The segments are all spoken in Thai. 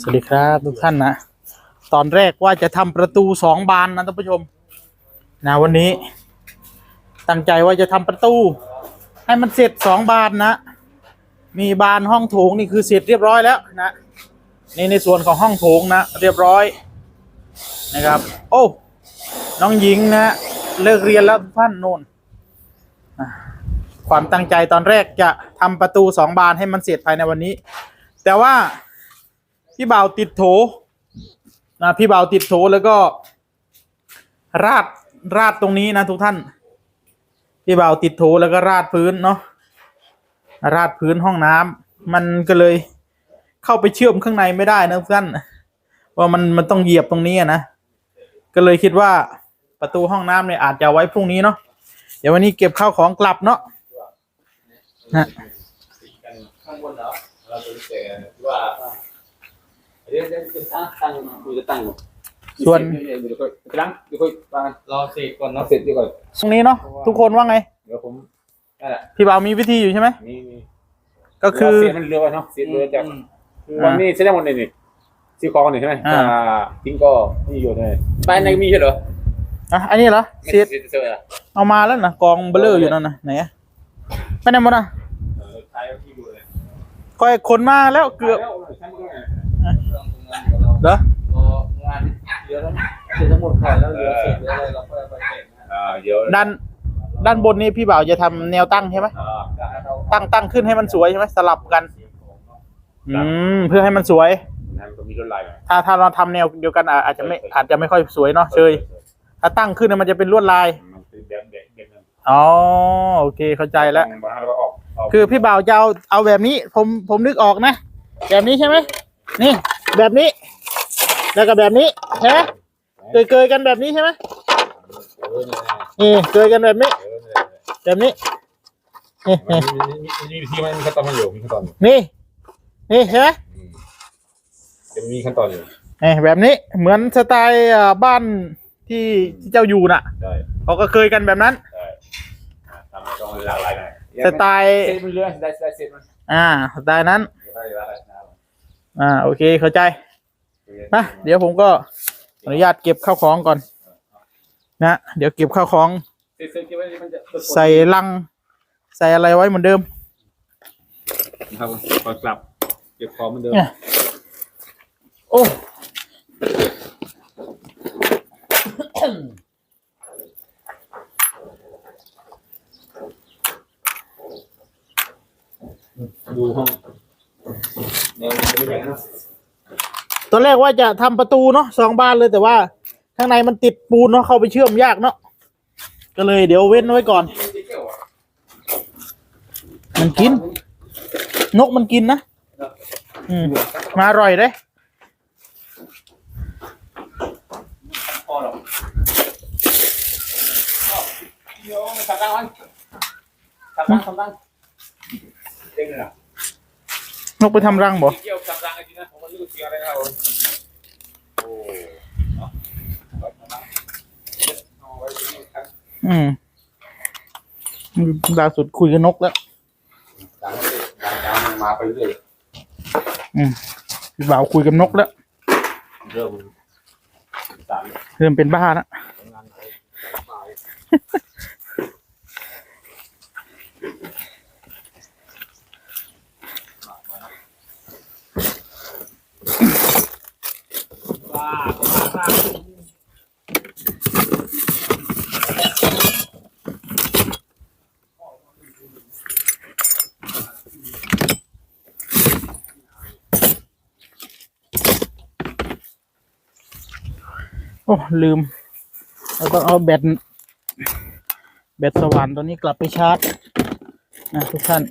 สวัสดีครับทุกท่านนะ ตอนแรกว่าจะทำประตูสองบานนะท่านผู้ชม นะวันนี้ ตั้งใจว่าจะทำประตู ให้มันเสร็จสองบานนะ มีบานห้องโถงนี่คือเสร็จเรียบร้อยแล้วนะนี่ในส่วนของห้องโถงนะ เรียบร้อยนะครับ โอ้น้องหญิงนะเลิกเรียนแล้วทุกท่านโน่นความตั้งใจตอนแรกจะทำประตูสองบานให้มันเสร็จภายในวันนี้ แต่ว่า พี่บ่าวติดโถนะพี่บ่าวติดโถแล้วก็ ราดราดตรงนี้นะทุกท่าน พี่บ่าวติดโถแล้วก็ราดพื้นเนาะราดพื้นห้องน้ำมันก็เลยเข้าไปเชื่อมข้างในไม่ได้นะทุกท่านว่ามันมันต้องเหยียบตรงนี้นะก็เลยคิดว่าประตูห้องน้ำเนี่ยอาจจะไว้พรุ่งนี้เนาะเดี๋ยววันนี้เก็บข้าวของกลับเนาะนะข้างบนเหรอเราจะเจอว่า เดี๋ยวเดี๋ยวจะตั้งตั้งดูจะตั้งอยู่ส่วนเดี๋ยวเดี๋ยวค่อยกำลังเดี๋ยวค่อยวางรอเสร็จก่อนเอาเนาะเสร็จเดี๋ยวก่อนตรงนี้เนาะทุกคนว่าไง เดี๋ยวผมนั่นแหละพี่บ่าวมีวิธีอยู่ใช่ไหมมีมีก็คือเสียมันเรือไว้เนาะเสียเรือจากอืมคือวันนี้เสียได้หมดเลยนี่ซีคองนี่ใช่ไหมอ่าอ่าทิ้งก็นี่อยู่เลยไปในมีใช่เหรออะอันนี้เหรอเสียเสียเสียอะไรเอามาแล้วนะกองเบลเลอร์อยู่นั่นนะไหนอะไปไหนหมดอะเออท้ายที่อยู่เลยก็ขนมาแล้วเกือบ เหรอรองานเยอะแล้วเสร็จทั้งหมดก่อนแล้วเหลือเสร็จเหลืออะไรเราค่อยเอาไปเสร็จนะอ่าเดี๋ยวด้านด้านบนนี้พี่บ่าวจะทำแนวตั้งใช่ไหมอ่าตั้งตั้งขึ้นให้มันสวยใช่ไหมสลับกัน อืมเพื่อให้มันสวยนั่นก็มีรถลายไหมถ้าถ้าเราทำแนวเดียวกันอะอาจจะไม่อาจจะไม่ค่อยสวยเนาะเชยถ้าตั้งขึ้นเนี่ยมันจะเป็นลวดลายมันเป็นเด็กเด็กเด็กนึงอ๋อโอเคเข้าใจแล้ว มาแล้วก็ออกออกคือพี่บ่าวจะเอาเอาแบบนี้ผมผมนึกออกนะ แบบนี้ใช่ไหม นี่แบบนี้ แล้วก็แบบนี้ใช่ไหมเกยเกยๆกันแบบนี้ใช่ไหมเออเนี่ยนี่เกยกันแบบนี้เออเนี่ยแบบนี้ นี่มันมีมีมีวิธีมันมีขั้นตอนมันอยู่มีขั้นตอนอยู่นี่นี่ใช่ไหมอืมจะมีขั้นตอนอยู่นี่แบบนี้เหมือนสไตล์อ่าบ้านที่ที่เจ้าอยู่น่ะได้เขาก็เคยกันแบบนั้นได้อ่าทำให้ต้องหลากหลายหน่อยสไตล์เซตมันเรื่อยได้ได้เซตมันอ่าสไตล์นั้นได้ได้ได้ได้ อ่าโอเคเข้าใจนะเดี๋ยวผมก็อนุญาตเก็บข้าวของก่อน นะเดี๋ยวเก็บข้าวของเซตเซตที่มันมันจะใส่ลัง ใส่อะไรไว้เหมือนเดิมครับพอกลับ เก็บของเหมือนเดิมเนี่ยโอ้ดูห้อง ตอนแรกว่าจะทำประตูเนาะสองบานเลยแต่ว่า ข้างในมันติดปูนเนาะเข้าไปเชื่อมยากเนาะก็เลยเดี๋ยวเว้นไว้ก่อน มันกิน นกมันกินนะอืมมาอร่อยเลยพอหรอกเดี๋ยวทำตั้งมันทำตั้งทำตั้งเด้งเลยนะ นกไปทำรังบ่เกี่ยวทำตั้งไอ้ที่นะผมก็รู้เสียอะไรนะโอ้เนาะเอาไว้ตรงนี้ครับอืมล่าสุดคุยกับนกแล้วดังเลยดังดังมาไปเรื่อยอืมพี่บ่าวคุยกับนกแล้ว เริ่มสามเริ่มเป็นบ้าแล้วทำงานไปไปว้ โอ้ลืมเราต้องเอาแบตแบตสว่านตัวนี้กลับไปชาร์จนะทุกท่าน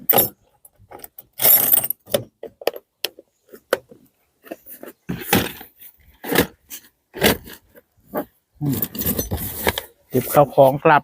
เก็บข้าวของกลับ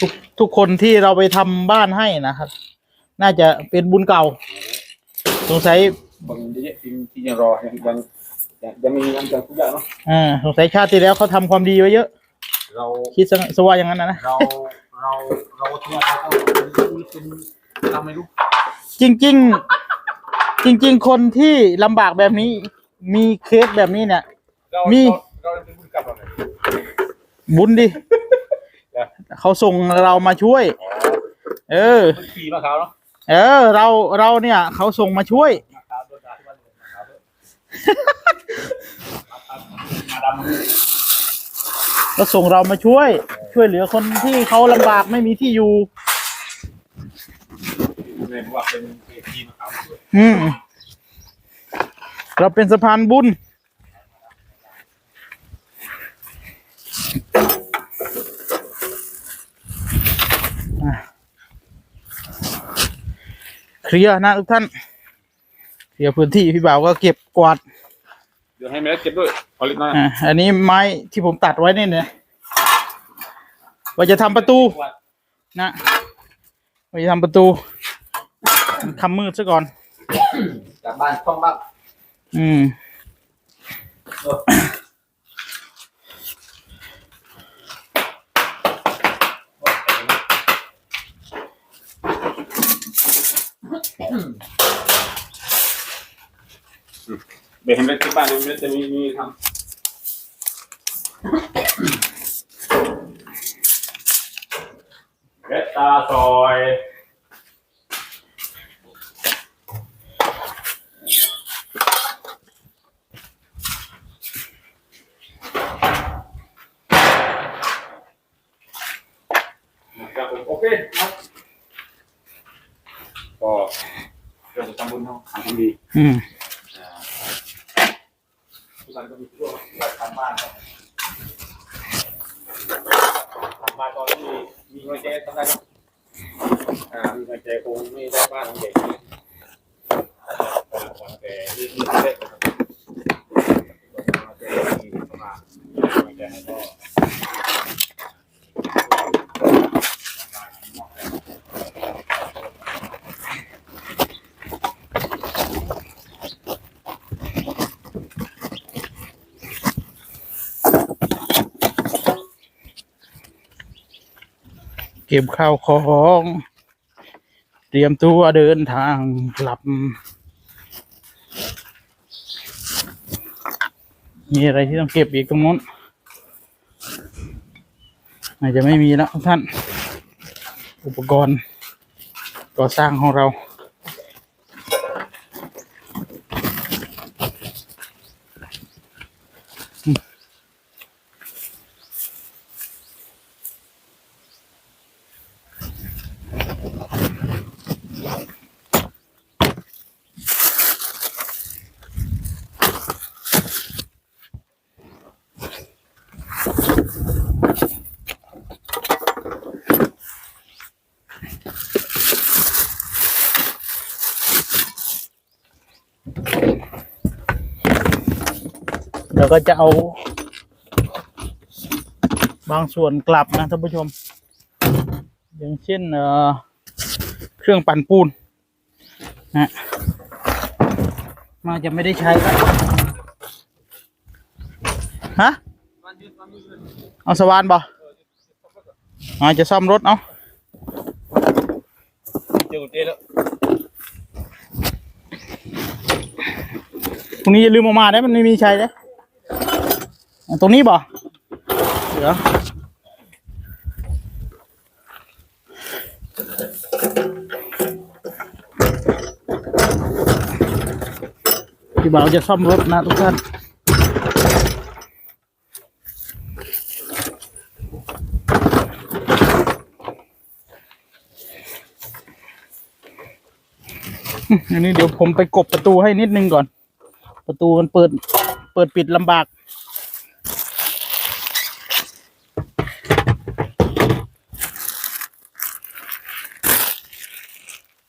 ทุกทุกคนที่เราไปทำบ้านให้นะครับ น่าจะเป็นบุญเก่า สงสัยบางทีที่ที่ยังรอยังยังยังยังมีงานจังทุกอย่างเนาะอ่าสงสัยชาติที่แล้วเขาทำความดีไว้เยอะ เราคิดซะซะว่าอย่างนั้นนะนะเราเราเราที่ว่าเขาต้องเป็นเป็นทำไม่รู้จริง ๆ จริง ๆ คนที่ลำบากแบบนี้มีเคสแบบนี้เนี่ย เรามี เราเราเป็นบุญกลับเราเลยบุญดิ เขาส่งเรามาช่วย เออมันขี่มาเขาเนาะเออ เราเราเนี่ย เขาส่งมาช่วยมาขาวโดนด่าทุกวันเลยมาขาวด้วยมาดำก็ส่งเรามาช่วย ช่วยเหลือคนที่เขาลำบากไม่มีที่อยู่ เลยว่าเป็นเอทีมาขาวด้วย อืม เราเป็นสะพานบุญ เคลียร์นะทุกท่านเคลียร์พื้นที่พี่บ่าวก็เก็บกวาดเดี๋ยวให้แม่เก็บด้วยเอาเล็กน้อยอะอันนี้ไม้ที่ผมตัดไว้เนี่ยเนี่ยว่าจะทำประตูนะว่าจะทำประตูคำมืดซะก่อน กลับบ้านท่องบ้างอืม เดี๋ยวให้แม่ที่บ้านเดี๋ยวแม่จะมีมีทำเวตาซอยนะครับผมโอเคครับ ก็เรื่องทำบุญเนาะทำดีอืมทุกคนก็มีช่วงทำบ้านครับทำบ้านตอนที่มีเงินเจ๊ทำได้ครับอ่ามีเงินเจ๊คงไม่ได้บ้านของเด็กนี่แต่ที่ที่เล็กนะครับเจ๊มีประมาณเงินเจ๊ให้ก็ เก็บข้าวของ เตรียมตัวเดินทางกลับ มีอะไรที่ต้องเก็บอีกตรงนู้นอาจจะไม่มีแล้วท่าน อุปกรณ์ก่อสร้างของเรา เดี๋ยวก็จะเอา บางส่วนกลับนะท่านผู้ชม อย่างเช่นเอ่อเครื่องปั่นปูนนะมาจะไม่ได้ใช้แล้วฮะเอาสว่านบ่อ๋อจะซ่อมรถ เอาเจอเจ๊แล้วรงนี้อย่าลืมเออกมาได้มันไม่มีใช้เด้อะ ตรงนี้บ่เดี๋ยวพี่บ่าวจะซ่อมรถนะทุกท่านอันนี้เดี๋ยวผมไปกบประตูให้นิดนึงก่อน ประตูมันเปิด เปิดปิดลำบาก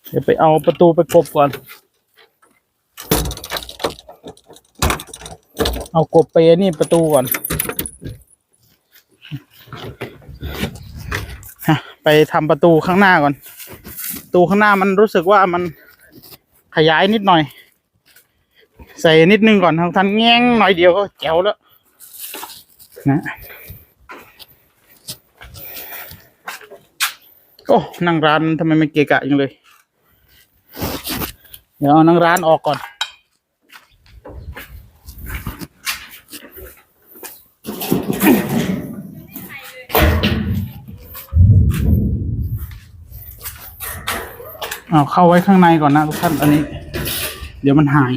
เดี๋ยว ไปเอาประตูไปกบก่อน เอากบไปนี่ประตูก่อนไปทำประตูข้างหน้าก่อน ประตูข้างหน้ามันรู้สึกว่ามันขยายนิดหน่อย ใส่นิดนึงก่อนทางทันแง้งหน่อยเดียวก็แจ๋วแล้วนะโอ้นั่งร้านทำไมไม่เกะกะย่างเลย เดี๋ยวเอานังร้านออกก่อน เอาเข้าไว้ข้างในก่อนนะทุกท่านอันนี้ เดี๋ยวมันหาย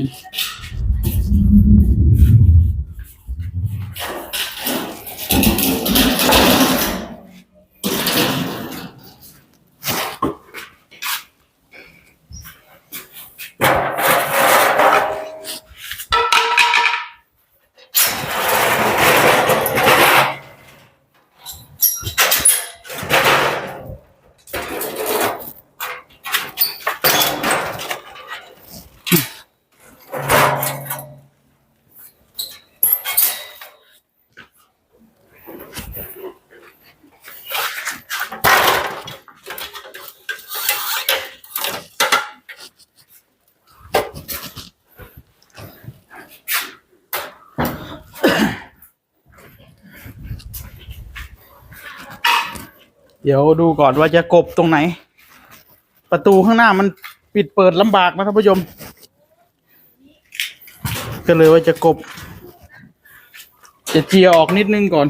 เดี๋ยวดูก่อนว่าจะกบตรงไหน ประตูข้างหน้ามันปิดเปิดลำบากนะท่านผู้ชมก็เลยว่าจะกบ จะเจียออกนิดนึงก่อน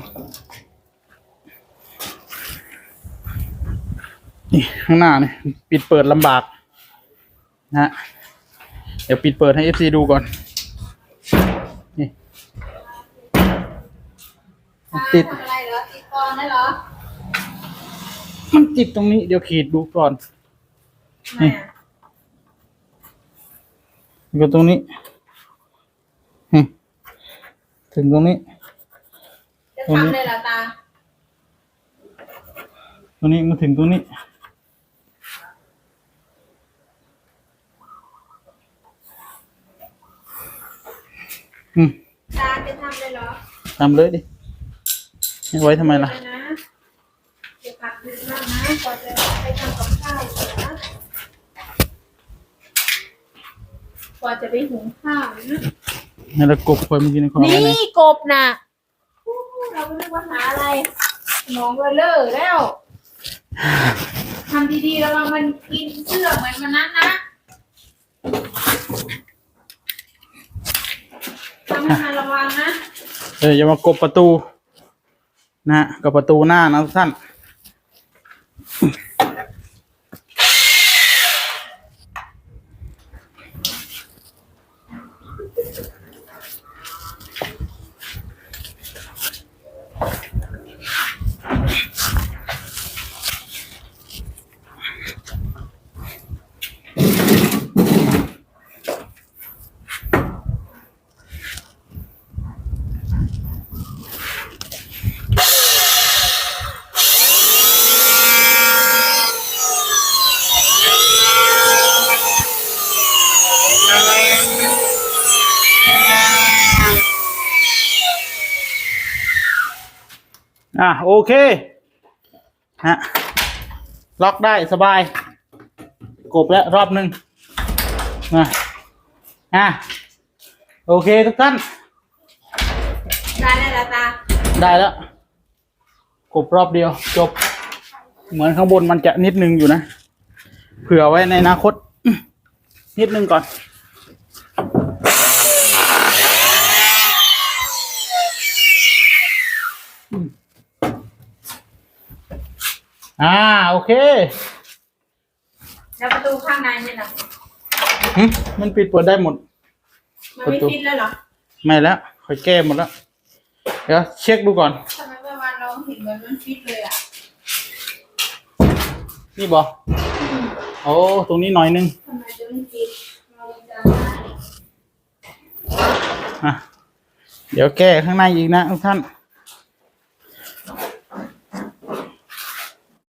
นี่ข้างหน้าเนี่ยปิดเปิดลำบากนะเดี๋ยวปิดเปิดให้เอฟซีดูก่อน นี่ติดทำอะไรเหรอติดกอนได้เหรอ มันติดตรงนี้เดี๋ยวขีดดูก่อนไม่อะอยู่ตรงนี้หึถึงตรงนี้ จะทำเลยเหรอตา ตรงนี้มาถึงตรงนี้ อืมตาจะทำเลยเหรอ ทำเลยดิให้ไว้ทำไมล่ะเดี๋ยวนะเดี๋ยวผัดดึ กมากนะก่อนจะไปทำกับข้าวก่อนนะกว่าจะไปหุงข้าวนะให้เรากบคอยเมื่อกี้ในคอไว้นี่นะกบน่ะอู้เราไม่รู้ว่าหาอะไรสมองเบลเลอร์แล้วทำดีๆระวังมันกินเสื้อเหมือนวันนั้นนะทำให้มันระวังนะ เอออย่ามากบประตู นะฮะกับประตูหน้านะทุกท่าน เค ฮะ ล็อกได้สบาย กบแล้วรอบหนึ่งนะอะ โอเคทุกท่าน ได้ได้แล้วตา ได้แล้ว กบรอบเดียว จบ เหมือนข้างบนมันจะนิดนึงอยู่นะ เผื่อไว้ในอนาคต นิดนึงก่อน อ่าโอเค แล้วประตูข้างในเนี่ยนะหึมันปิดเปิดได้หมด มันไม่ฟิตเลยเหรอไม่แล้วคอยแก้หมดแล้ว เดี๋ยวเช็คดูก่อน ทำไมเมื่อวานเราเห็นเหมือนมันฟิตเลยอะนี่บอโอ้ตรงนี้หน่อยนึง ทำไมจะไม่ฟิตเราจะได้อะ เดี๋ยวแก้ข้างในอีกนะทุกท่าน